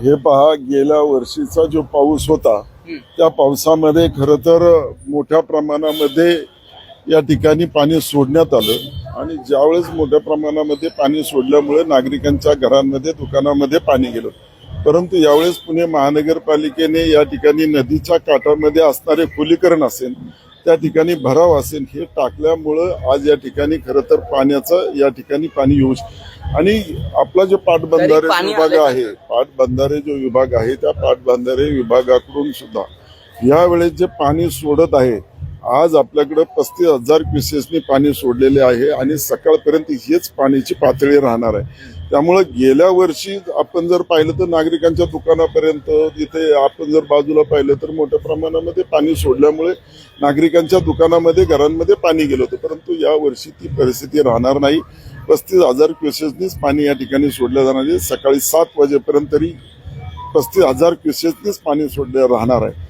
हे पहा गेल्या वर्षीचा जो पाऊस होता त्या पावसामध्ये खर तर मोठ्या प्रमाणामध्ये या ठिकाणी पाणी सोडण्यात आलं. आणि ज्यावेळेस मोठ्या प्रमाणामध्ये पाणी सोडल्यामुळे नागरिकांच्या घरांमध्ये दुकानामध्ये पाणी गेलं. परंतु यावेळेस पुणे महानगरपालिकेने या ठिकाणी नदीच्या काठामध्ये असणारे खोलीकरण असेल त्या ठिकाणी भराव असेल हे टाकल्यामुळं आज या ठिकाणी खरं तर पाण्याचं या ठिकाणी पाणी येऊ श- आणि आपला जो पाटबंधारे विभाग आहे पाटबंधारे जो विभाग आहे त्या पाटबंधारे विभागाकडून सुद्धा यावेळेस जे पाणी सोडत आहे आज आपल्याकडे पस्तीस हजार क्युसेसनी पाणी सोडलेले आहे आणि सकाळपर्यंत हेच पाण्याची पातळी राहणार आहे. त्यामुळे गेल्या वर्षी आपण जर पाहिलं तर नागरिकांच्या दुकानापर्यंत तिथे आपण जर बाजूला पाहिलं तर मोठ्या प्रमाणामध्ये पाणी सोडल्यामुळे नागरिकांच्या दुकानामध्ये घरांमध्ये पाणी गेलं होतं. परंतु या वर्षी ती परिस्थिती राहणार नाही. पस्तीस हजार क्युसेसनीच पाणी या ठिकाणी सोडले जाणार आहे. सकाळी सात वाजेपर्यंत तरी पस्तीस हजार क्युसेसनीच पाणी सोडले राहणार आहे.